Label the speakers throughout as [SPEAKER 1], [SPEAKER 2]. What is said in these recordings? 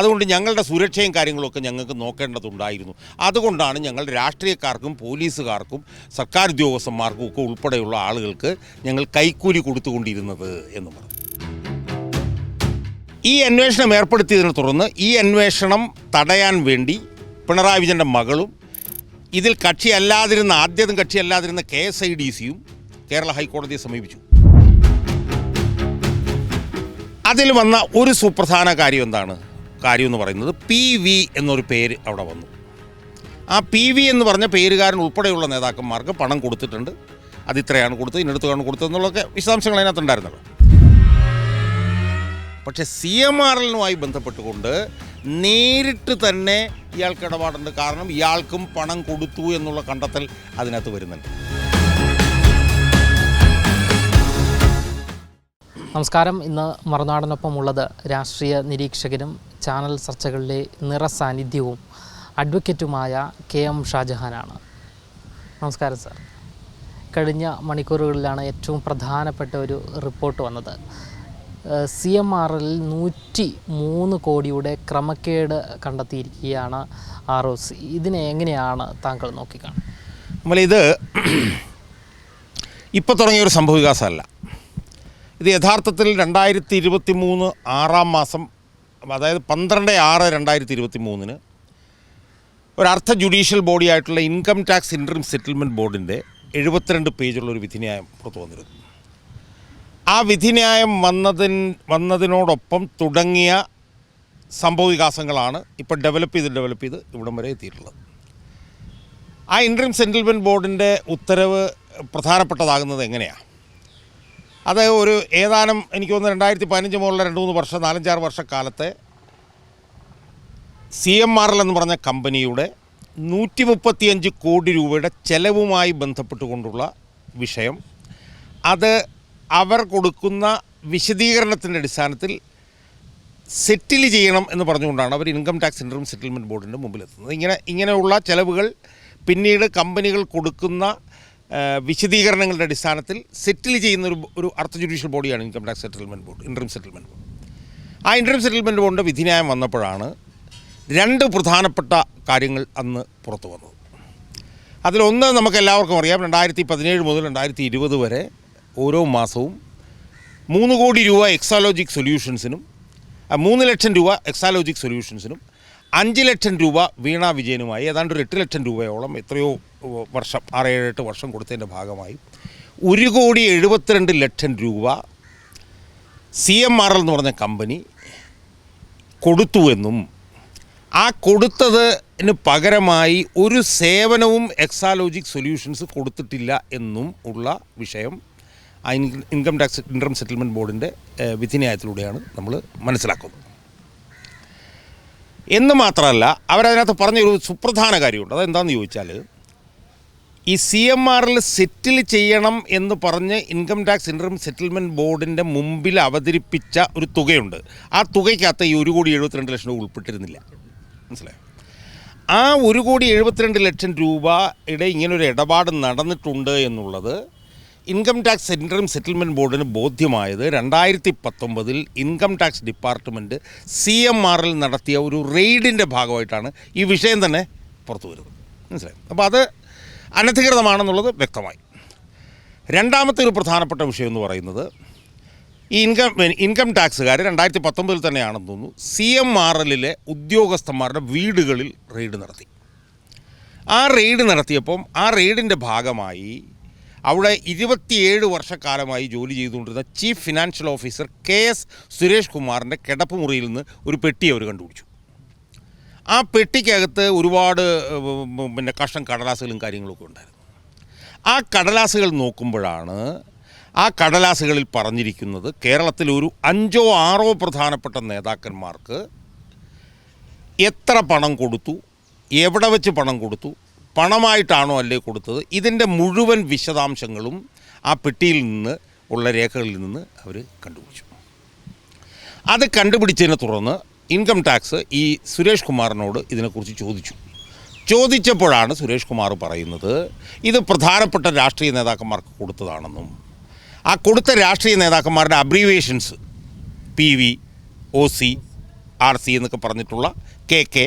[SPEAKER 1] അതുകൊണ്ട് ഞങ്ങളുടെ സുരക്ഷയും കാര്യങ്ങളൊക്കെ ഞങ്ങൾക്ക് നോക്കേണ്ടതുണ്ടായിരുന്നു. അതുകൊണ്ടാണ് ഞങ്ങൾ രാഷ്ട്രീയക്കാർക്കും പോലീസുകാർക്കും സർക്കാർ ഉദ്യോഗസ്ഥന്മാർക്കും ഒക്കെ ഉൾപ്പെടെയുള്ള ആളുകൾക്ക് ഞങ്ങൾ കൈക്കൂലി കൊടുത്തുകൊണ്ടിരുന്നത് എന്ന് പറഞ്ഞു. ഈ അന്വേഷണം ഏർപ്പെടുത്തിയതിനെ തുടർന്ന് ഈ അന്വേഷണം തടയാൻ വേണ്ടി പിണറായി വിജയന്റെ മകളും ഇതിൽ കക്ഷിയല്ലാതിരുന്ന ആദ്യം കക്ഷിയല്ലാതിരുന്ന കെ എസ് ഐ ഡി സിയും കേരള ഹൈക്കോടതിയെ സമീപിച്ചു. അതിൽ വന്ന ഒരു സുപ്രധാന കാര്യം എന്താണ്? കാര്യം എന്ന് പറയുന്നത് പി വി എന്നൊരു പേര് അവിടെ വന്നു. ആ പി വി എന്ന് പറഞ്ഞ പേരുകാരൻ ഉൾപ്പെടെയുള്ള നേതാക്കന്മാർക്ക് പണം കൊടുത്തിട്ടുണ്ട്. അതിത്രയാണ് കൊടുത്തത് ഇന്നടത്താണ് കൊടുത്തത് എന്നുള്ളതൊക്കെ വിശദാംശങ്ങൾ അതിനകത്തുണ്ടായിരുന്നല്ലോ പക്ഷേ സി എം ആർ എല്ലുമായി ബന്ധപ്പെട്ടുകൊണ്ട് നേരിട്ട് തന്നെ ഇയാൾക്ക് ഇടപാടുണ്ട്. കാരണം ഇയാൾക്കും പണം കൊടുത്തു എന്നുള്ള കണ്ടെത്തൽ അതിനകത്ത് വരുന്നുണ്ട്.
[SPEAKER 2] നമസ്കാരം. ഇന്ന് മറുനാടനൊപ്പം ഉള്ളത് രാഷ്ട്രീയ നിരീക്ഷകനും ചാനൽ ചർച്ചകളിലെ നിറസാന്നിധ്യവും അഡ്വക്കേറ്റുമായ കെ എം ഷാജഹാനാണ്. നമസ്കാരം സാർ. കഴിഞ്ഞ മണിക്കൂറുകളിലാണ് ഏറ്റവും പ്രധാനപ്പെട്ട ഒരു റിപ്പോർട്ട് വന്നത്. സി എം ആർ എൽ നൂറ്റി മൂന്ന് കോടിയുടെ ക്രമക്കേട് കണ്ടെത്തിയിരിക്കുകയാണ് ആർ ഒ സി. ഇതിനെ എങ്ങനെയാണ് താങ്കൾ നോക്കിക്കാണുന്നത്?
[SPEAKER 1] നമ്മളിത് ഇപ്പോൾ തുടങ്ങിയ ഒരു സംഭവ വികാസമല്ല. ഇത് യഥാർത്ഥത്തിൽ രണ്ടായിരത്തി ഇരുപത്തി മൂന്ന് ആറാം മാസം അതായത് പന്ത്രണ്ട് ആറ് രണ്ടായിരത്തി ഇരുപത്തി മൂന്നിന് ഒരു അർദ്ധ ജുഡീഷ്യൽ ബോഡി ആയിട്ടുള്ള ഇൻകം ടാക്സ് ഇൻട്രീം സെറ്റിൽമെന്റ് ബോർഡിന്റെ എഴുപത്തിരണ്ട് പേജുള്ള ഒരു വിധിന്യായം പുറത്തു വന്നിരുന്നു ആ വിധിന്യായം വന്നതിൻ വന്നതിനോടൊപ്പം തുടങ്ങിയ സംഭവവികാസങ്ങളാണ് ഇപ്പോൾ ഡെവലപ്പ് ചെയ്ത് ഡെവലപ്പ് ചെയ്ത് ഇവിടം വരെ എത്തിയിട്ടുള്ളത്. ആ ഇൻട്രീം സെറ്റിൽമെന്റ് ബോർഡിന്റെ ഉത്തരവ് പ്രധാനപ്പെട്ടതാകുന്നത് എങ്ങനെയാണ് അത് ഒരു ഏതാനും എനിക്ക് തോന്നുന്നു രണ്ടായിരത്തി പതിനഞ്ച് മുതലുള്ള രണ്ട് മൂന്ന് വർഷം നാലഞ്ചാറ് വർഷക്കാലത്തെ സി എം ആർ എൽ എന്ന് പറഞ്ഞ കമ്പനിയുടെ നൂറ്റി മുപ്പത്തിയഞ്ച് കോടി രൂപയുടെ ചെലവുമായി ബന്ധപ്പെട്ടുകൊണ്ടുള്ള വിഷയം. അത് അവർ കൊടുക്കുന്ന വിശദീകരണത്തിന്റെ അടിസ്ഥാനത്തിൽ സെറ്റിൽ ചെയ്യണം എന്ന് പറഞ്ഞുകൊണ്ടാണ് അവർ ഇൻകം ടാക്സ് ഇൻട്രീം സെറ്റിൽമെന്റ് ബോർഡിന്റെ മുമ്പിലെത്തുന്നത്. ഇങ്ങനെ ഇങ്ങനെയുള്ള ചെലവുകൾ പിന്നീട് കമ്പനികൾ കൊടുക്കുന്ന വിശദീകരണങ്ങളുടെ അടിസ്ഥാനത്തിൽ സെറ്റിൽ ചെയ്യുന്ന ഒരു ഒരു അർത്ഥ ജുഡീഷ്യൽ ബോഡിയാണ് income tax settlement board interim settlement board ആ ഇൻട്രീം സെറ്റിൽമെന്റ് ബോർഡിന്റെ വിധിന്യായം വന്നപ്പോഴാണ് രണ്ട് പ്രധാനപ്പെട്ട കാര്യങ്ങൾ അന്ന് പുറത്തു വന്നത്. അതിലൊന്ന് നമുക്ക് എല്ലാവർക്കും അറിയാം രണ്ടായിരത്തി പതിനേഴ് മുതൽ രണ്ടായിരത്തി ഇരുപത് വരെ ഓരോ മാസവും മൂന്ന് കോടി രൂപ എക്സാലോജിക് സൊല്യൂഷൻസിനും മൂന്ന് ലക്ഷം രൂപ എക്സാലോജിക് സൊല്യൂഷൻസിനും അഞ്ച് ലക്ഷം രൂപ വീണ വിജയനുമായി ഏതാണ്ട് ഒരു എട്ട് ലക്ഷം രൂപയോളം എത്രയോ വർഷം ആറ് ഏഴ് എട്ട് വർഷം കൊടുത്തതിന്റെ ഭാഗമായി. ഒരു കോടി എഴുപത്തിരണ്ട് ലക്ഷം രൂപ സി എം ആർ എൽ എന്ന് പറഞ്ഞ കമ്പനി കൊടുത്തുവെന്നും ആ കൊടുത്തതിന് പകരമായി ഒരു സേവനവും എക്സാലോജിക് സൊല്യൂഷൻസ് കൊടുത്തിട്ടില്ല എന്നും ഉള്ള വിഷയം ഇൻകം ടാക്സ് ഇൻകം സെറ്റിൽമെന്റ് ബോർഡിന്റെ വിധിന്യായത്തിലൂടെയാണ് നമ്മൾ മനസ്സിലാക്കുന്നത്. എന്ന് മാത്രമല്ല അവരതിനകത്ത് പറഞ്ഞൊരു സുപ്രധാന കാര്യമുണ്ട്. അതെന്താണെന്ന് ചോദിച്ചാൽ ഈ സി എം ആറിൽ സെറ്റിൽ ചെയ്യണം എന്ന് പറഞ്ഞ് ഇൻകം ടാക്സ് ഇൻട്രം സെറ്റിൽമെന്റ് ബോർഡിന്റെ മുമ്പിൽ അവതരിപ്പിച്ച ഒരു തുകയുണ്ട്. ആ തുകയ്ക്കകത്ത് ഈ ഒരു കോടി എഴുപത്തിരണ്ട് ലക്ഷം രൂപ ഉൾപ്പെട്ടിരുന്നില്ല. മനസ്സിലായോ? ആ ഒരു കോടി എഴുപത്തിരണ്ട് ലക്ഷം രൂപയുടെ ഇങ്ങനൊരു ഇടപാട് നടന്നിട്ടുണ്ട് എന്നുള്ളത് ഇൻകം ടാക്സ് സെൻട്രം സെറ്റിൽമെന്റ് ബോർഡിന് ബോധ്യമായത് രണ്ടായിരത്തി പത്തൊമ്പതിൽ income tax department C M ആറിൽ നടത്തിയ ഒരു റെയ്ഡിന്റെ ഭാഗമായിട്ടാണ് ഈ വിഷയം തന്നെ പുറത്തു വരുന്നത്. മനസ്സിലായി? അപ്പോൾ അത് അനധികൃതമാണെന്നുള്ളത് വ്യക്തമായി. രണ്ടാമത്തെ ഒരു പ്രധാനപ്പെട്ട വിഷയം എന്ന് പറയുന്നത് ഈ ഇൻകം ഇൻകം ടാക്സുകാർ രണ്ടായിരത്തി പത്തൊമ്പതിൽ തന്നെയാണെന്ന് തോന്നുന്നു സി എം ആർ എല്ലിലെ ഉദ്യോഗസ്ഥന്മാരുടെ വീടുകളിൽ റെയ്ഡ് നടത്തി. ആ റെയ്ഡ് നടത്തിയപ്പം ആ റെയ്ഡിന്റെ ഭാഗമായി അവിടെ ഇരുപത്തിയേഴ് വർഷക്കാലമായി ജോലി ചെയ്തുകൊണ്ടിരുന്ന chief financial officer K S Suresh കുമാറിന്റെ കിടപ്പ് മുറിയിൽ നിന്ന് ഒരു പെട്ടി അവർ കണ്ടുപിടിച്ചു. ആ പെട്ടിക്കകത്ത് ഒരുപാട് പിന്നെ കഷ്ണം കടലാസുകളും കാര്യങ്ങളൊക്കെ ഉണ്ടായിരുന്നു. ആ കടലാസുകൾ നോക്കുമ്പോഴാണ് ആ കടലാസുകളിൽ പറഞ്ഞിരിക്കുന്നത് കേരളത്തിൽ ഒരു അഞ്ചോ ആറോ പ്രധാനപ്പെട്ട നേതാക്കന്മാർക്ക് എത്ര പണം കൊടുത്തു എവിടെ വെച്ച് പണം കൊടുത്തു പണമായിട്ടാണോ അല്ലേ കൊടുത്തത്? ഇതിന്റെ മുഴുവൻ വിശദാംശങ്ങളും ആ പെട്ടിയിൽ നിന്ന് ഉള്ള രേഖകളിൽ നിന്ന് അവർ കണ്ടുപിടിച്ചു. അത് കണ്ടുപിടിച്ചതിനെ തുടർന്ന് ഇൻകം ടാക്സ് ഈ സുരേഷ് കുമാറിനോട് ഇതിനെക്കുറിച്ച് ചോദിച്ചു. ചോദിച്ചപ്പോഴാണ് സുരേഷ് കുമാർ പറയുന്നത് ഇത് പ്രധാനപ്പെട്ട രാഷ്ട്രീയ നേതാക്കന്മാർക്ക് കൊടുത്തതാണെന്നും ആ കൊടുത്ത രാഷ്ട്രീയ നേതാക്കന്മാരുടെ abbreviations P V O C R C എന്നൊക്കെ പറഞ്ഞിട്ടുള്ള കെ കെ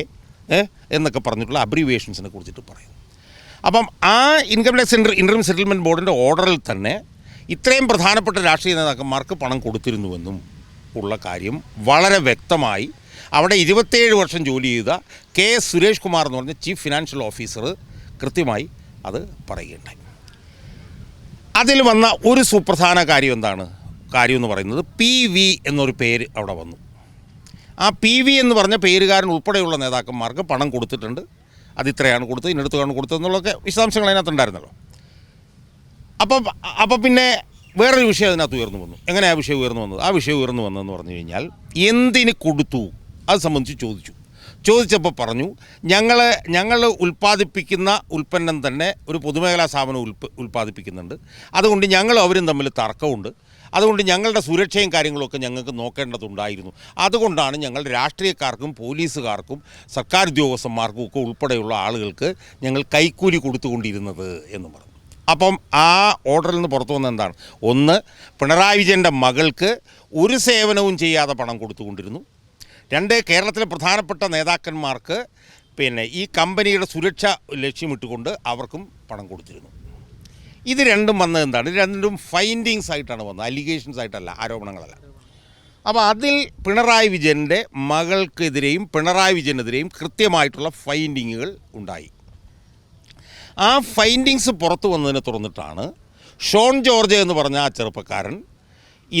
[SPEAKER 1] എന്നൊക്കെ പറഞ്ഞിട്ടുള്ള അബ്രീവിയേഷൻസിനെ കുറിച്ചിട്ട് പറയും അപ്പം ആ income tax inter interim settlement ബോർഡിന്റെ ഓർഡറിൽ തന്നെ ഇത്രയും പ്രധാനപ്പെട്ട രാഷ്ട്രീയ നേതാക്കന്മാർക്ക് പണം കൊടുത്തിരുന്നുവെന്നും ഉള്ള കാര്യം വളരെ വ്യക്തമായി അവിടെ ഇരുപത്തേഴ് വർഷം ജോലി ചെയ്ത കെ എസ് സുരേഷ് കുമാർ എന്ന് പറഞ്ഞ ചീഫ് ഫിനാൻഷ്യൽ ഓഫീസർ കൃത്യമായി അത് പറയുകയുണ്ടായി. അതിൽ വന്ന ഒരു സുപ്രധാന കാര്യം എന്താണ്? കാര്യം എന്ന് പറയുന്നത് പി വി എന്നൊരു പേര് അവിടെ വന്നു. ആ പി വി എന്ന് പറഞ്ഞ പേരുകാരൻ ഉൾപ്പെടെയുള്ള നേതാക്കന്മാർക്ക് പണം കൊടുത്തിട്ടുണ്ട്. അത് ഇത്രയാണ് കൊടുത്തത് ഇന്നടത്താണ് കൊടുത്തതെന്നുള്ളതൊക്കെ വിശദാംശങ്ങൾ അതിനകത്തുണ്ടായിരുന്നല്ലോ. അപ്പം അപ്പം പിന്നെ വേറൊരു വിഷയം അതിനകത്ത് ഉയർന്നു വന്നു. എങ്ങനെ ആ വിഷയം ഉയർന്നു വന്നത്? ആ വിഷയം ഉയർന്നു വന്നതെന്ന് പറഞ്ഞു കഴിഞ്ഞാൽ എന്തിന് കൊടുത്തു? അത് സംബന്ധിച്ച് ചോദിച്ചു. ചോദിച്ചപ്പോൾ പറഞ്ഞു ഞങ്ങൾ ഞങ്ങൾ ഉൽപ്പാദിപ്പിക്കുന്ന ഉൽപ്പന്നം തന്നെ ഒരു പൊതുമേഖലാ സ്ഥാപനം ഉൽപ്പ ഉൽപ്പാദിപ്പിക്കുന്നുണ്ട്. അതുകൊണ്ട് ഞങ്ങളും അവരും തമ്മിൽ തർക്കമുണ്ട്. അതുകൊണ്ട് ഞങ്ങളുടെ സുരക്ഷയും കാര്യങ്ങളൊക്കെ ഞങ്ങൾക്ക് നോക്കേണ്ടതുണ്ടായിരുന്നു. അതുകൊണ്ടാണ് ഞങ്ങൾ രാഷ്ട്രീയക്കാർക്കും പോലീസുകാർക്കും സർക്കാർ ഉദ്യോഗസ്ഥന്മാർക്കും ഒക്കെ ഉൾപ്പെടെയുള്ള ആളുകൾക്ക് ഞങ്ങൾ കൈക്കൂലി കൊടുത്തുകൊണ്ടിരുന്നത് എന്ന് പറഞ്ഞു. അപ്പം ആ ഓർഡറിൽ നിന്ന് പുറത്തു വന്ന എന്താണ്? ഒന്ന് പിണറായി വിജയന്റെ മകൾക്ക് ഒരു സേവനവും ചെയ്യാതെ പണം കൊടുത്തുകൊണ്ടിരുന്നു. രണ്ട് കേരളത്തിലെ പ്രധാനപ്പെട്ട നേതാക്കന്മാർക്ക് പിന്നെ ഈ കമ്പനിയുടെ സുരക്ഷ ലക്ഷ്യമിട്ടുകൊണ്ട് അവർക്കും പണം കൊടുത്തിരുന്നു. ഇത് രണ്ടും വന്നത് എന്താണ്? രണ്ടും ഫൈൻഡിങ്സ് ആയിട്ടാണ് വന്നത്. അലിഗേഷൻസ് ആയിട്ടല്ല ആരോപണങ്ങളല്ല. അപ്പോൾ അതിൽ പിണറായി വിജയന്റെ മകൾക്കെതിരെയും പിണറായി വിജയനെതിരെയും കൃത്യമായിട്ടുള്ള ഫൈൻഡിങ്ങുകൾ ഉണ്ടായി. ആ ഫൈൻഡിങ്സ് പുറത്തു വന്നതിനെ തുറന്നിട്ടാണ് ഷോൺ ജോർജ് എന്ന് പറഞ്ഞ ആ ചെറുപ്പക്കാരൻ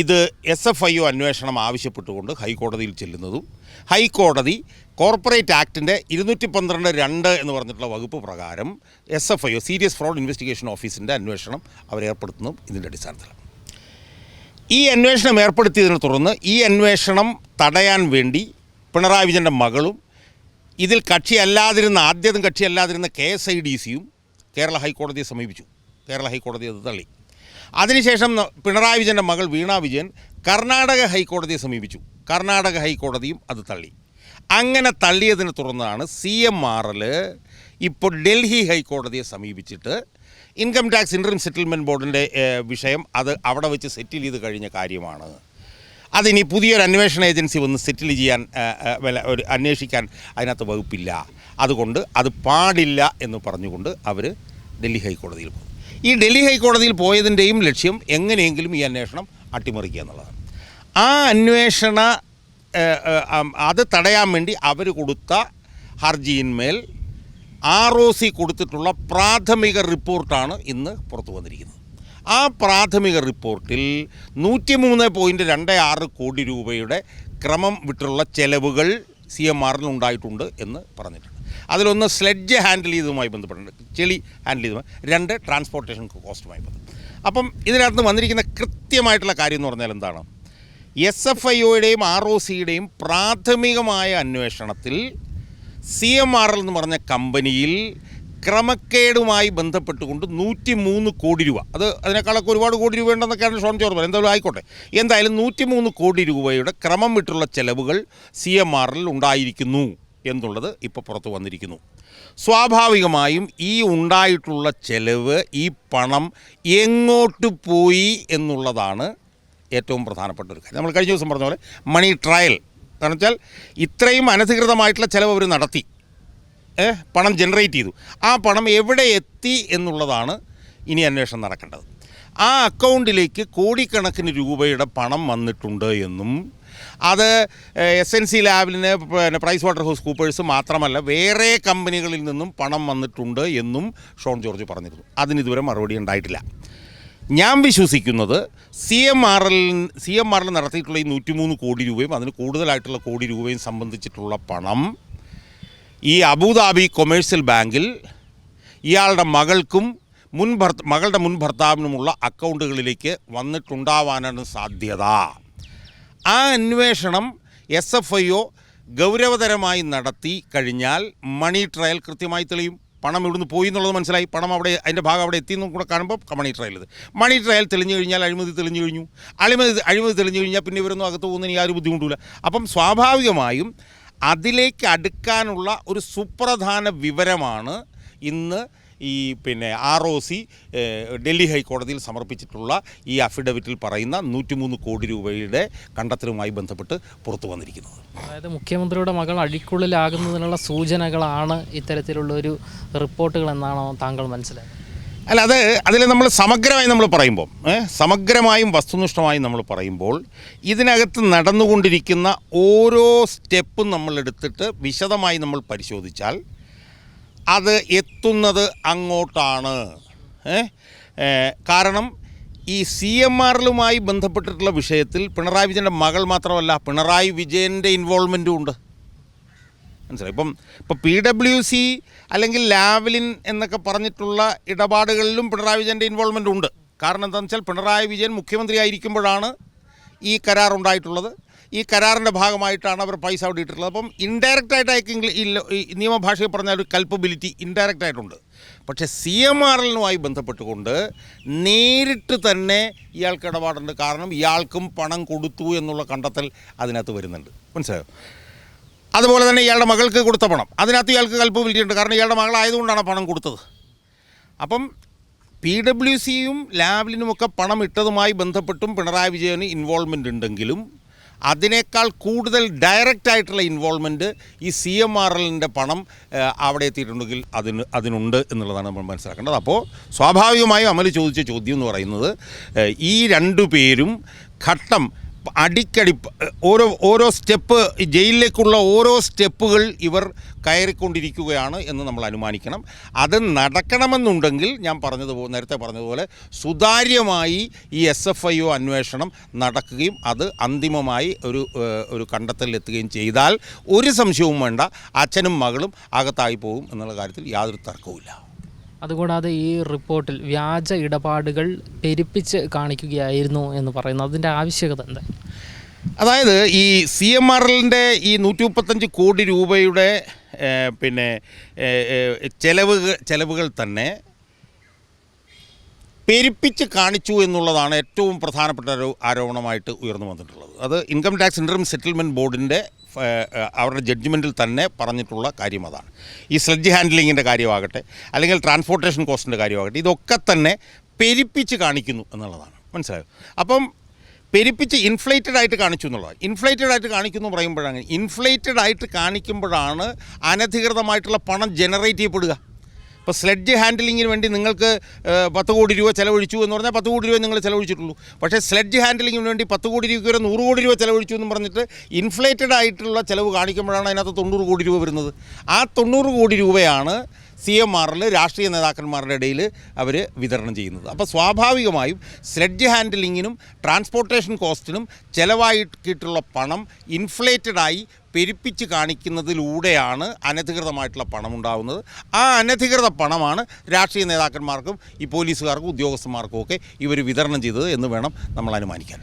[SPEAKER 1] ഇത് എസ് എഫ് ഐ ഒ അന്വേഷണം ആവശ്യപ്പെട്ടുകൊണ്ട് ഹൈക്കോടതിയിൽ ചെല്ലുന്നതും ഹൈക്കോടതി കോർപ്പറേറ്റ് ആക്ടിന്റെ ഇരുന്നൂറ്റി പന്ത്രണ്ട് രണ്ട് എന്ന് പറഞ്ഞിട്ടുള്ള വകുപ്പ് പ്രകാരം S F I O serious fraud investigation ഓഫീസിന്റെ അന്വേഷണം അവരേർപ്പെടുത്തുന്നതും ഇതിന്റെ അടിസ്ഥാനത്തിലാണ്. ഈ അന്വേഷണം ഏർപ്പെടുത്തിയതിനെ തുടർന്ന് ഈ അന്വേഷണം തടയാൻ വേണ്ടി പിണറായി വിജയന്റെ മകളും ഇതിൽ കക്ഷിയല്ലാതിരുന്ന ആദ്യതും കക്ഷിയല്ലാതിരുന്ന കെ എസ് ഐ ഡി സിയും കേരള ഹൈക്കോടതിയെ സമീപിച്ചു. കേരള ഹൈക്കോടതി അത് തള്ളി. അതിനുശേഷം പിണറായി വിജയന്റെ മകൾ വീണ വിജയൻ കർണാടക ഹൈക്കോടതിയെ സമീപിച്ചു. കർണാടക ഹൈക്കോടതിയും അത് തള്ളി. അങ്ങനെ തള്ളിയതിനെ തുടർന്നാണ് സി എം ആർ എൽ ഇപ്പോൾ ഡൽഹി ഹൈക്കോടതിയെ സമീപിച്ചിട്ട് ഇൻകം ടാക്സ് ഇൻട്രീം സെറ്റിൽമെന്റ് ബോർഡിന്റെ വിഷയം അത് അവിടെ വെച്ച് സെറ്റിൽ ചെയ്ത് കഴിഞ്ഞ കാര്യമാണ്. അതിനി പുതിയൊരു അന്വേഷണ ഏജൻസി വന്ന് സെറ്റിൽ ചെയ്യാൻ ആ, ഒരു അന്വേഷിക്കാൻ അതിനകത്ത് വകുപ്പില്ല. അതുകൊണ്ട് അത് പാടില്ല എന്ന് പറഞ്ഞുകൊണ്ട് അവർ ഡൽഹി ഹൈക്കോടതിയിൽ പോയി ഈ ഡൽഹി ഹൈക്കോടതിയിൽ പോയതിന്റെയും ലക്ഷ്യം എങ്ങനെയെങ്കിലും ഈ അന്വേഷണം അട്ടിമറിക്കുക എന്നുള്ളതാണ്. ആ അന്വേഷണ അത് തടയാൻ വേണ്ടി അവർ കൊടുത്ത ഹർജിയിന്മേൽ ആർ ഒ സി കൊടുത്തിട്ടുള്ള പ്രാഥമിക റിപ്പോർട്ടാണ് ഇന്ന് പുറത്തു വന്നിരിക്കുന്നത്. ആ പ്രാഥമിക റിപ്പോർട്ടിൽ നൂറ്റി മൂന്ന് പോയിന്റ് രണ്ട് ആറ് കോടി രൂപയുടെ ക്രമം വിട്ടുള്ള ചെലവുകൾ സി എം ആറിനുണ്ടായിട്ടുണ്ട് എന്ന് പറഞ്ഞിട്ടുണ്ട്. അതിലൊന്ന് സ്ലെഡ്ജ് ഹാൻഡിൽ ചെയ്തതുമായി ബന്ധപ്പെട്ടുണ്ട് ചെളി ഹാൻഡിൽ ചെയ്തതുമായി. രണ്ട് ട്രാൻസ്പോർട്ടേഷൻ കോസ്റ്റുമായി ബന്ധപ്പെട്ട്. അപ്പം ഇതിനകത്ത് വന്നിരിക്കുന്ന കൃത്യമായിട്ടുള്ള കാര്യം എന്ന് പറഞ്ഞാൽ എന്താണ്? എസ് എഫ് ഐ ഒയുടെയും ആർ ഒ സിയുടെയും പ്രാഥമികമായ അന്വേഷണത്തിൽ സി എം ആർ എൽ എന്ന് പറഞ്ഞ കമ്പനിയിൽ ക്രമക്കേടുമായി ബന്ധപ്പെട്ടുകൊണ്ട് നൂറ്റി മൂന്ന് കോടി രൂപ. അത് അതിനേക്കാളൊക്കെ ഒരുപാട് കോടി രൂപ ഉണ്ടെന്നൊക്കെയാണ് ഷോൺ ചോർ പറയുന്നത് എന്തായാലും ആയിക്കോട്ടെ. എന്തായാലും നൂറ്റി മൂന്ന് കോടി രൂപയുടെ ക്രമം വിട്ടുള്ള ചെലവുകൾ സി എം ആർ എൽ ഉണ്ടായിരിക്കുന്നു. എന്നുള്ളത് ഇപ്പോൾ പുറത്തു വന്നിരിക്കുന്നു. സ്വാഭാവികമായും ഈ ഉണ്ടായിട്ടുള്ള ചെലവ് ഈ പണം എങ്ങോട്ട് പോയി എന്നുള്ളതാണ് ഏറ്റവും പ്രധാനപ്പെട്ട ഒരു കാര്യം. നമ്മൾ കഴിഞ്ഞ ദിവസം പറഞ്ഞ പോലെ മണി ട്രയൽ കാരണം വെച്ചാൽ ഇത്രയും അനധികൃതമായിട്ടുള്ള ചിലവ് അവർ നടത്തി. പണം ജനറേറ്റ് ചെയ്തു. ആ പണം എവിടെ എത്തി എന്നുള്ളതാണ് ഇനി അന്വേഷണം നടക്കേണ്ടത്. ആ അക്കൗണ്ടിലേക്ക് കോടിക്കണക്കിന് രൂപയുടെ പണം വന്നിട്ടുണ്ട് എന്നും അത് എസ് എൻ സി ലാബിന് പിന്നെ പ്രൈസ് വാട്ടർ ഹൗസ് കൂപ്പേഴ്സ് മാത്രമല്ല വേറെ കമ്പനികളിൽ നിന്നും പണം വന്നിട്ടുണ്ട് എന്നും ഷോൺ ജോർജ് പറഞ്ഞിരുന്നു. അതിന് ഇതുവരെ മറുപടി ഉണ്ടായിട്ടില്ല. ഞാൻ വിശ്വസിക്കുന്നത് C M R L C M R L നടത്തിയിട്ടുള്ള ഈ നൂറ്റിമൂന്ന് കോടി രൂപയും അതിന് കൂടുതലായിട്ടുള്ള കോടി രൂപയും സംബന്ധിച്ചിട്ടുള്ള പണം ഈ അബുദാബി കൊമേഴ്സ്യൽ ബാങ്കിൽ ഇയാളുടെ മകൾക്കും മുൻ ഭർത്ത മകളുടെ മുൻ ഭർത്താവിനുമുള്ള അക്കൗണ്ടുകളിലേക്ക് വന്നിട്ടുണ്ടാവാനാണ് സാധ്യത. ആ അന്വേഷണം എസ് എഫ് ഐ ഒ ഗൗരവതരമായി നടത്തി കഴിഞ്ഞാൽ മണി ട്രയൽ കൃത്യമായി തെളിയും. പണം ഇവിടുന്ന് പോയി എന്നുള്ളത് മനസ്സിലായി. പണം അവിടെ അതിന്റെ ഭാഗം അവിടെ എത്തി എന്നും കൂടെ കാണുമ്പോൾ മണി ട്രയൽ ഇത്. മണി ട്രയൽ തെളിഞ്ഞു കഴിഞ്ഞാൽ അഴിമതി തെളിഞ്ഞു കഴിഞ്ഞു. അഴിമതി അഴിമതി തെളിഞ്ഞു കഴിഞ്ഞാൽ പിന്നെ ഇവരൊന്നും അകത്ത് പോകുന്നതിന് യാതൊരു ബുദ്ധിമുട്ടില്ല അപ്പം സ്വാഭാവികമായും അതിലേക്ക് അടുക്കാനുള്ള ഒരു സുപ്രധാന വിവരമാണ് ഇന്ന് ഈ പിന്നെ ആർ ഒ സി ഡൽഹി ഹൈക്കോടതിയിൽ സമർപ്പിച്ചിട്ടുള്ള ഈ അഫിഡവിറ്റിൽ പറയുന്ന നൂറ്റിമൂന്ന് കോടി രൂപയുടെ കണ്ടെത്തലുമായി ബന്ധപ്പെട്ട് പുറത്തു വന്നിരിക്കുന്നത്.
[SPEAKER 2] അതായത് മുഖ്യമന്ത്രിയുടെ മകൾ അഴിക്കുള്ളിലാകുന്നതിനുള്ള സൂചനകളാണ് ഇത്തരത്തിലുള്ള ഒരു റിപ്പോർട്ടുകൾ എന്നാണോ താങ്കൾ മനസ്സിലാക്കുന്നത്?
[SPEAKER 1] അല്ല അത് അതിൽ നമ്മൾ സമഗ്രമായി നമ്മൾ പറയുമ്പോൾ സമഗ്രമായും വസ്തുനിഷ്ഠമായും നമ്മൾ പറയുമ്പോൾ ഇതിനകത്ത് നടന്നുകൊണ്ടിരിക്കുന്ന ഓരോ സ്റ്റെപ്പും നമ്മളെടുത്തിട്ട് വിശദമായി നമ്മൾ പരിശോധിച്ചാൽ അത് എത്തുന്നത് അങ്ങോട്ടാണ്. കാരണം ഈ സി എം ആറിലുമായി ബന്ധപ്പെട്ടിട്ടുള്ള വിഷയത്തിൽ പിണറായി വിജയന്റെ മകൾ മാത്രമല്ല പിണറായി വിജയന്റെ ഇൻവോൾവ്മെന്റും ഉണ്ട്. മനസ്സിലായി? ഇപ്പം ഇപ്പം പി ഡബ്ല്യു സി അല്ലെങ്കിൽ ലാവലിൻ എന്നൊക്കെ പറഞ്ഞിട്ടുള്ള ഇടപാടുകളിലും പിണറായി വിജയന്റെ ഇൻവോൾവ്മെന്റ് ഉണ്ട്. കാരണം എന്താണെന്ന് വെച്ചാൽ പിണറായി വിജയൻ മുഖ്യമന്ത്രി ആയിരിക്കുമ്പോഴാണ് ഈ കരാർ ഉണ്ടായിട്ടുള്ളത് ഈ കരാറിന്റെ ഭാഗമായിട്ടാണ് അവർ പൈസ അവിടെ ഇട്ടിട്ടുള്ളത്. അപ്പം ഇൻഡയറക്റ്റ് ആയിട്ട് അയക്കെങ്കിൽ ഈ നിയമഭാഷയിൽ പറഞ്ഞ ഒരു കൽപ്പബിലിറ്റി ഇൻഡയറക്റ്റ് ആയിട്ടുണ്ട്. പക്ഷേ സി എം ആർ എല്ലുമായി ബന്ധപ്പെട്ടുകൊണ്ട് നേരിട്ട് തന്നെ ഇയാൾക്ക് ഇടപാടുണ്ട്. കാരണം ഇയാൾക്കും പണം കൊടുത്തു എന്നുള്ള കണ്ടെത്തൽ അതിനകത്ത് വരുന്നുണ്ട്. മനസ്സിലായോ? അതുപോലെ തന്നെ ഇയാളുടെ മകൾക്ക് കൊടുത്ത പണം. അതിനകത്ത് ഇയാൾക്ക് കൽപ്പബിലിറ്റി ഉണ്ട്. കാരണം ഇയാളുടെ മകളായതുകൊണ്ടാണ് പണം കൊടുത്തത്. അപ്പം പി ഡബ്ല്യു സിയും ലാവ്ലിനുമൊക്കെ പണം ഇട്ടതുമായി ബന്ധപ്പെട്ടും പിണറായി വിജയന് ഇൻവോൾവ്മെന്റ് ഉണ്ടെങ്കിലും അതിനേക്കാൾ കൂടുതൽ ഡയറക്റ്റ് ആയിട്ടുള്ള ഇൻവോൾവ്മെന്റ് ഈ സി എം ആർ എല്ലിന്റെ പണം അവിടെ എത്തിയിട്ടുണ്ടെങ്കിൽ അതിന് അതിനുണ്ട് എന്നുള്ളതാണ് നമ്മൾ മനസ്സിലാക്കേണ്ടത്. അപ്പോൾ സ്വാഭാവികമായും അമൽ ചോദിച്ച ചോദ്യം എന്ന് പറയുന്നത് ഈ രണ്ടു പേരും ഘട്ടം അടിക്കടി ഓരോ ഓരോ സ്റ്റെപ്പ് ജയിലിലേക്കുള്ള ഓരോ സ്റ്റെപ്പുകൾ ഇവർ കയറിക്കൊണ്ടിരിക്കുകയാണ് എന്ന് നമ്മൾ അനുമാനിക്കണം. അത് നടക്കണമെന്നുണ്ടെങ്കിൽ ഞാൻ പറഞ്ഞതുപോലെ നേരത്തെ പറഞ്ഞതുപോലെ സുതാര്യമായി ഈ എസ് എഫ് ഐ ഒ അന്വേഷണം നടക്കുകയും അത് അന്തിമമായി ഒരു ഒരു കണ്ടെത്തലിലെത്തുകയും ചെയ്താൽ ഒരു സംശയവും വേണ്ട. അച്ഛനും മകളും അകത്തായി പോകും എന്നുള്ള കാര്യത്തിൽ യാതൊരു തർക്കവുമില്ല.
[SPEAKER 2] അതുകൂടാതെ ഈ റിപ്പോർട്ടിൽ വ്യാജ ഇടപാടുകൾ പെരുപ്പിച്ച് കാണിക്കുകയായിരുന്നു എന്ന് പറയുന്നു. അതിന്റെ ആവശ്യകത എന്താ?
[SPEAKER 1] അതായത് ഈ സി എം ആർ എല്ലിന്റെ ഈ നൂറ്റി മുപ്പത്തഞ്ച് കോടി രൂപയുടെ പിന്നെ ചെലവ് ചെലവുകൾ തന്നെ പെരുപ്പിച്ച് കാണിച്ചു എന്നുള്ളതാണ് ഏറ്റവും പ്രധാനപ്പെട്ട ഒരു ആരോപണമായിട്ട് ഉയർന്നു വന്നിട്ടുള്ളത്. അത് ഇൻകം ടാക്സ് ഇൻട്രം സെറ്റിൽമെന്റ് ബോർഡിന്റെ അവരുടെ ജഡ്ജ്മെന്റിൽ തന്നെ പറഞ്ഞിട്ടുള്ള കാര്യം അതാണ്. ഈ സ്ലഡ്ജ് ഹാൻഡ്ലിങ്ങിന്റെ കാര്യമാകട്ടെ അല്ലെങ്കിൽ ട്രാൻസ്പോർട്ടേഷൻ കോസ്റ്റിന്റെ കാര്യമാകട്ടെ ഇതൊക്കെ തന്നെ പെരുപ്പിച്ച് കാണിക്കുന്നു എന്നുള്ളതാണ്. മനസ്സിലായോ? അപ്പം പെരുപ്പിച്ച് ഇൻഫ്ലേറ്റഡ് ആയിട്ട് കാണിച്ചു എന്നുള്ളത് ഇൻഫ്ലേറ്റഡ് ആയിട്ട് കാണിക്കുന്നു പറയുമ്പോഴാണ് ഇൻഫ്ലേറ്റഡ് ആയിട്ട് കാണിക്കുമ്പോഴാണ് അനധികൃതമായിട്ടുള്ള പണം ജനറേറ്റ് ചെയ്യപ്പെടുക. ഇപ്പോൾ സ്ലെഡ്ജ് ഹാൻഡിലിങ്ങിന് വേണ്ടി നിങ്ങൾക്ക് പത്ത് കോടി രൂപ ചിലവഴിച്ചു എന്ന് പറഞ്ഞാൽ പത്ത് കോടി രൂപ നിങ്ങൾ ചിലവഴിച്ചിട്ടുള്ളൂ. പക്ഷേ സ്ലെഡ്ജ് ഹാൻഡിലിങ്ങിന് വേണ്ടി പത്ത് കോടി രൂപയ്ക്ക് വരെ നൂറ് കോടി രൂപ ചിലവഴിച്ചു എന്ന് പറഞ്ഞിട്ട് ഇൻഫ്ലേറ്റഡ് ആയിട്ടുള്ള ചിലവ് കാണിക്കുമ്പോഴാണ് അതിനകത്ത് തൊണ്ണൂറ് കോടി രൂപ വരുന്നത്. ആ തൊണ്ണൂറ് കോടി രൂപയാണ് സി എം ആറിൽ രാഷ്ട്രീയ നേതാക്കന്മാരുടെ ഇടയിൽ അവർ വിതരണം ചെയ്യുന്നത്. അപ്പോൾ സ്വാഭാവികമായും സ്ലെഡ്ജ് ഹാൻഡിലിങ്ങിനും ട്രാൻസ്പോർട്ടേഷൻ കോസ്റ്റിനും ചിലവായിട്ടുള്ള പണം ഇൻഫ്ലേറ്റഡായി പെരുപ്പിച്ച് കാണിക്കുന്നതിലൂടെയാണ് അനധികൃതമായിട്ടുള്ള പണമുണ്ടാകുന്നത് ആ അനധികൃത പണമാണ് രാഷ്ട്രീയ നേതാക്കന്മാർക്കും ഈ പോലീസുകാർക്കും ഉദ്യോഗസ്ഥന്മാർക്കും ഒക്കെ ഇവർ വിതരണം ചെയ്തത് എന്ന് വേണം നമ്മൾ അനുമാനിക്കാൻ.